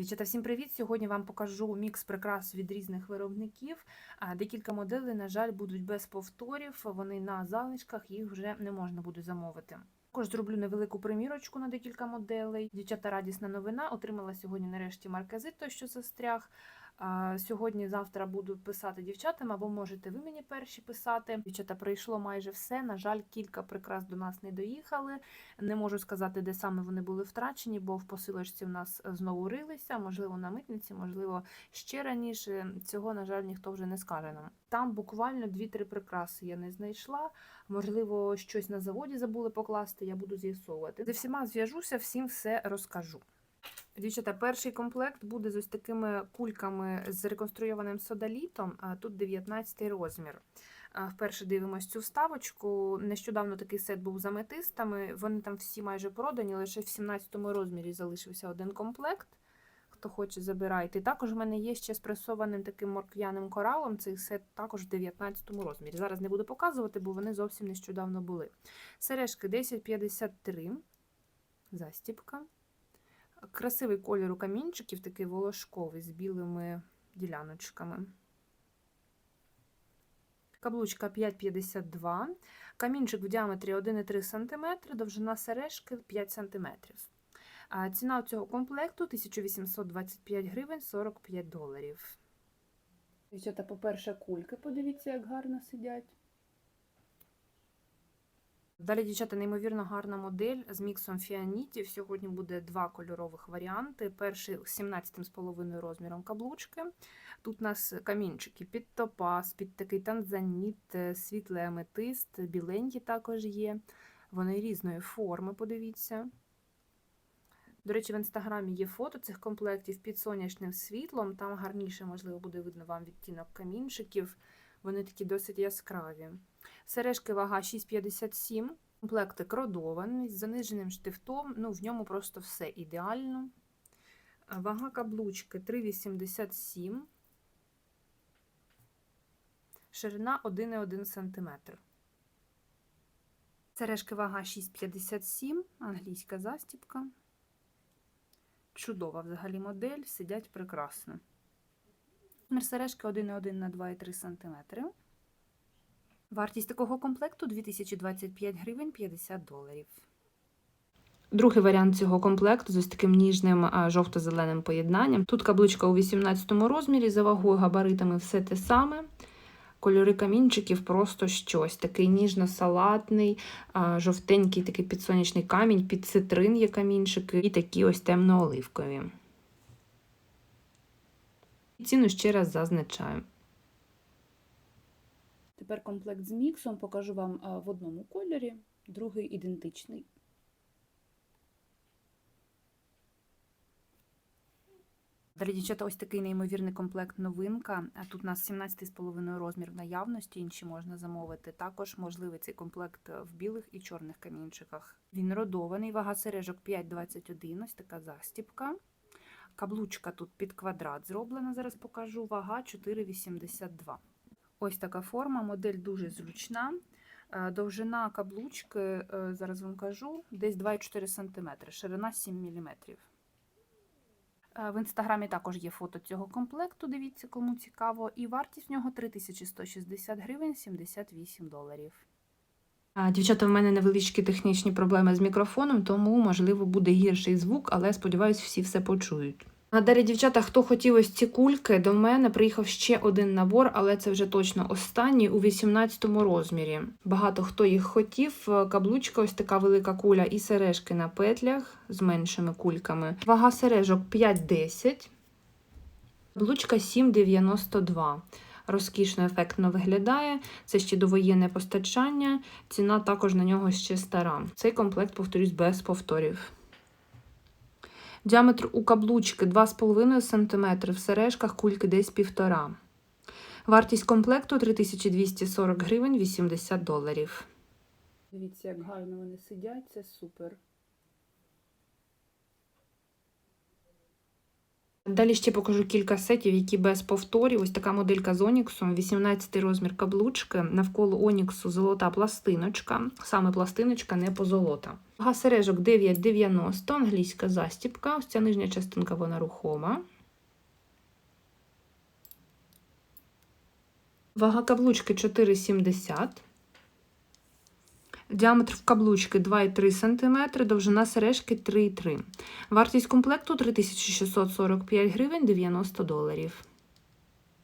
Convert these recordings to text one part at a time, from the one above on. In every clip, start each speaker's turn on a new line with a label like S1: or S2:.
S1: Дівчата, всім привіт! Сьогодні вам покажу мікс прикрас від різних виробників. Декілька моделей, на жаль, будуть без повторів. Вони на залишках, їх вже не можна буде замовити. Також зроблю невелику примірочку на декілька моделей. Дівчата, радісна новина. Отримала сьогодні нарешті марказит, той, що застряг. А, Сьогодні, завтра буду писати дівчатам, або можете ви мені перші писати. Дівчата, прийшло майже все. На жаль, кілька прикрас до нас не доїхали. Не можу сказати, де саме вони були втрачені, бо в посилочці в нас знову рилися, можливо, на митниці, можливо, ще раніше. Цього, на жаль, ніхто вже не скаже нам. Там буквально 2-3 прикраси я не знайшла. Можливо, щось на заводі забули покласти, я буду з'ясовувати. Зі всіма зв'яжуся, всім все розкажу. Дівчата, перший комплект буде з ось такими кульками з реконструйованим содалітом, тут 19 розмір. Вперше дивимось цю вставочку. Нещодавно такий сет був з аметистами. Вони там всі майже продані, лише в 17 розмірі залишився один комплект. Хто хоче, забирайте. Також в мене є ще з пресованим таким морквяним коралом. Цей сет також в 19 розмірі. Зараз не буду показувати, бо вони зовсім нещодавно були. Сережки 1053, застіпка. Красивий кольор у камінчиків, такий волошковий з білими діляночками. Каблучка 5,52, камінчик в діаметрі 1,3 см, довжина сережки 5 см. Ціна цього комплекту 1825 гривень 45 доларів. Дівчата, по-перше, кульки, подивіться, як гарно сидять. Далі, дівчата, неймовірно гарна модель з міксом фіанітів. Сьогодні буде два кольорових варіанти. Перший з 17,5 розміром каблучки. Тут у нас камінчики під топаз, під такий танзаніт, світлий аметист, біленькі також є. Вони різної форми, подивіться. До речі, в інстаграмі є фото цих комплектів під сонячним світлом. Там гарніше, можливо, буде видно вам відтінок камінчиків. Вони такі досить яскраві. Сережки вага 6,57. Комплектик родований з заниженим штифтом. Ну, в ньому просто все ідеально. Вага каблучки 3,87. Ширина 1,1 см. Сережки вага 6,57, англійська застіпка. Чудова взагалі модель, сидять прекрасно. Мерсережки 1,1 на 2,3 см. Вартість такого комплекту 2025 гривень 50 доларів. Другий варіант цього комплекту з ось таким ніжним жовто-зеленим поєднанням. Тут каблучка у 18 розмірі, за вагою габаритами все те саме. Кольори камінчиків просто щось. Такий ніжно-салатний, жовтенький такий підсонячний камінь, під цитрин є камінчики, і такі ось темно-оливкові. Ціну ще раз зазначаю.
S2: Тепер комплект з міксом покажу вам в одному кольорі, другий ідентичний.
S1: Далі, дівчата, ось такий неймовірний комплект новинка. А Тут у нас 17,5 розмір в наявності, інші можна замовити. Також можливий цей комплект в білих і чорних камінчиках. Він родований, вага сережок 5,21, ось така застіпка. Каблучка тут під квадрат зроблена, зараз покажу. Вага 4,82. Ось така форма, модель дуже зручна. Е, Довжина каблучки, е, зараз вам кажу, десь 2,4 см, ширина 7 мм. Е, В інстаграмі також є фото цього комплекту, дивіться, кому цікаво. І вартість в нього 3160 гривень 78 доларів. Дівчата, в мене невеличкі технічні проблеми з мікрофоном, тому, можливо, буде гірший звук, але сподіваюсь, всі все почують. А далі, дівчата, хто хотів ось ці кульки, до мене приїхав ще один набор, але це вже точно останній у 18 розмірі. Багато хто їх хотів. Каблучка, ось така велика куля, і сережки на петлях з меншими кульками. Вага сережок 5,10, каблучка 7,92. Розкішно, ефектно виглядає. Це ще довоєнне постачання. Ціна також на нього ще стара. Цей комплект, повторюсь, без повторів. Діаметр у каблучки 2,5 см, в сережках кульки десь 1,5 Вартість комплекту 3240 гривень 80 доларів.
S2: Дивіться, як гарно вони сидять, це супер.
S1: Далі ще покажу кілька сетів, які без повторів. Ось така моделька з Оніксом, 18 розмір каблучки, навколо Оніксу золота пластиночка, саме пластиночка, не позолота. Вага сережок 9,90, англійська застіпка. Ось ця нижня частинка вона рухома. Вага каблучки 4,70. Діаметр в каблучки 2,3 см, довжина сережки 3,3 Вартість комплекту 3645 гривень 90 доларів.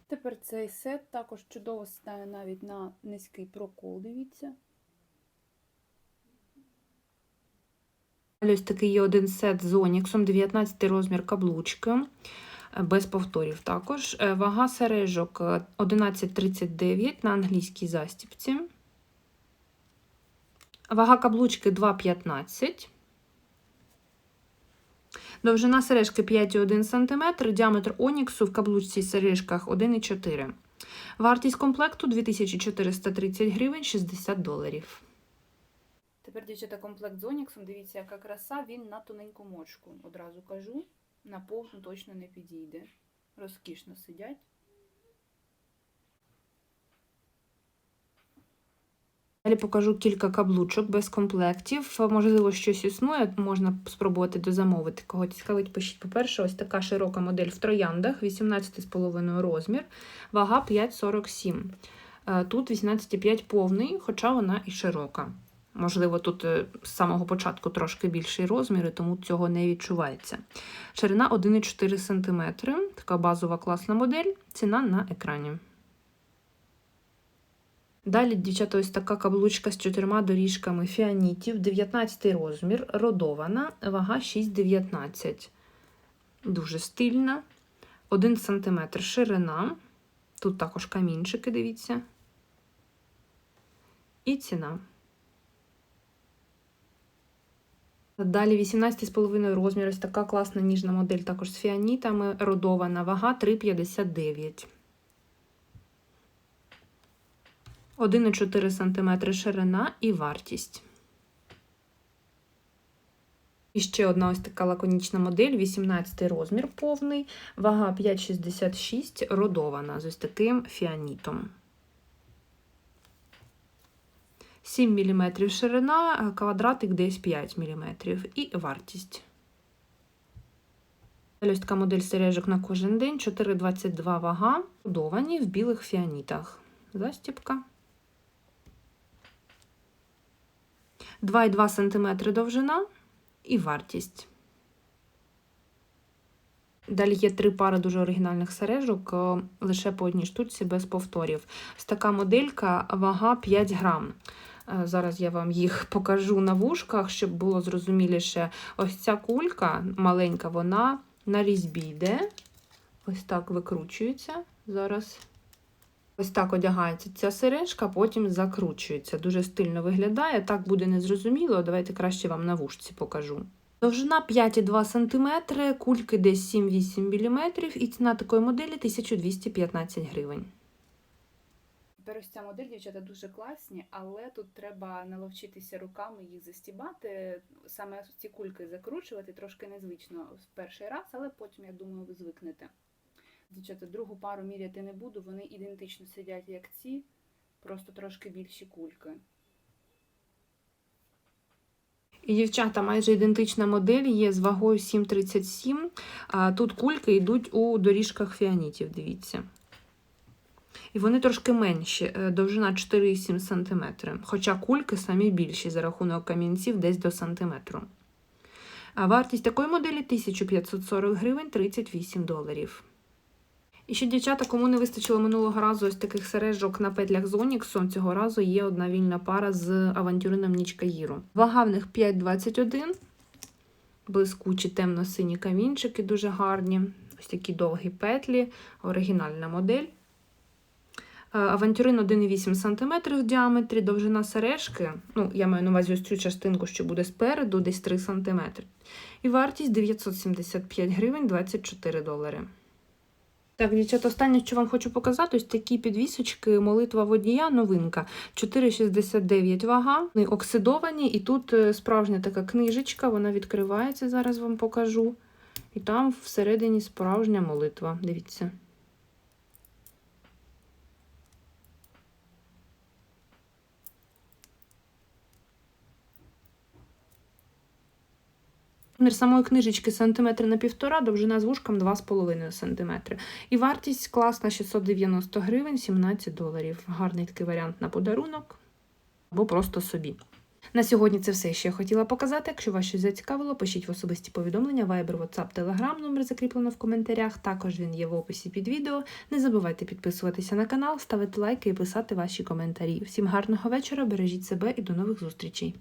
S2: Тепер цей сет також чудово сідає навіть на низький прокол, дивіться.
S1: Ось такий є один сет з Оніксом, 19 розмір каблучки, е, без повторів також. Е, Вага сережок е, 11,39 на англійській застіпці. Вага каблучки 2,15. Довжина сережки 5,1 см, діаметр Оніксу в каблучці і сережках 1,4 Вартість комплекту 2430 гривень 60 доларів.
S2: Тепер, дівчата, комплект з Оніксом, дивіться, яка краса, він на тоненьку мочку. Одразу кажу, на повну точно не підійде. Розкішно сидять.
S1: Далі покажу кілька каблучок без комплектів. Можливо, щось існує, можна спробувати дозамовити. Кого цікавить, пишіть. По-перше, ось така широка модель в трояндах, 18,5 розмір, вага 5,47. Е, Тут 18,5 повний, хоча вона і широка. Можливо, тут е, з самого початку трошки більший розмір, і тому цього не відчувається. Ширина 1,4 см, така базова класна модель, ціна на екрані. Далі, дівчата, ось така каблучка з чотирма доріжками фіанітів, 19 розмір, родована, вага 6,19. Дуже стильна. 1 см ширина. Тут також камінчики, дивіться. І ціна. Далі 18,5 розмір. Ось така класна ніжна модель, також з фіанітами, родована, вага 3,59. 1,4 см ширина і вартість. І ще одна ось така лаконічна модель, 18 розмір повний, вага 5,66, родована з ось таким фіанітом. 7 мм ширина, квадратик десь 5 мм і вартість. Ось така модель сережок на кожен день, 4,22 вага, родовані в білих фіанітах. Застіпка. 2,2 см довжина і вартість. Далі є три пари дуже оригінальних сережок, е, лише по одній штуці без повторів. Ось така моделька, вага 5 грам. Е, Зараз я вам їх покажу на вушках, щоб було зрозуміліше. Ось ця кулька маленька, вона на різьбі йде. Ось так викручується. Зараз. Ось так одягається ця сережка, потім закручується. Дуже стильно виглядає. Так буде незрозуміло. Давайте краще вам на вушці покажу. Довжина 5,2 см, кульки десь 7-8 мм, і ціна такої моделі 1215 гривень.
S2: Тепер ось ця модель, дівчата, дуже класні, але тут треба наловчитися руками їх застібати. Саме ці кульки закручувати трошки незвично в перший раз, але потім, я думаю, ви звикнете. Дівчата, другу пару міряти не буду, вони ідентично сидять, як ці, просто трошки більші кульки.
S1: І дівчата, майже ідентична модель є з вагою 7,37. А Тут кульки йдуть у доріжках фіанітів, дивіться. І вони трошки менші, е, довжина 4,7 см. Хоча кульки самі більші за рахунок камінців десь до сантиметру. А вартість такої моделі 1540 гривень 38 доларів. І ще, дівчата, кому не вистачило минулого разу ось таких сережок на петлях з Оніксом, цього разу є одна вільна пара з авантюрином Нічка Гіру. Вага в них 5,21, блискучі темно-сині камінчики, дуже гарні. Ось такі довгі петлі, оригінальна модель. Е, Авантюрин 1,8 см в діаметрі, довжина сережки, ну, я маю на увазі ось цю частинку, що буде спереду, десь 3 см. І вартість 975 гривень 24 долари. Так, дівчата, останнє, що вам хочу показати, ось такі підвісочки, молитва водія, новинка. 4,69 вага, вони оксидовані, і тут е, справжня така книжечка, вона відкривається, зараз вам покажу. І там всередині справжня молитва. Дивіться. Розмір самої книжечки сантиметр на півтора, довжина з вушком 2,5 см. І вартість класна 690 гривень, 17 доларів. Гарний такий варіант на подарунок або просто собі. На сьогодні це все, що я хотіла показати. Якщо вас щось зацікавило, пишіть в особисті повідомлення, Viber, WhatsApp, Telegram, номер закріплено в коментарях. Також він є в описі під відео. Не забувайте підписуватися на канал, ставити лайки і писати ваші коментарі. Всім гарного вечора, бережіть себе і до нових зустрічей!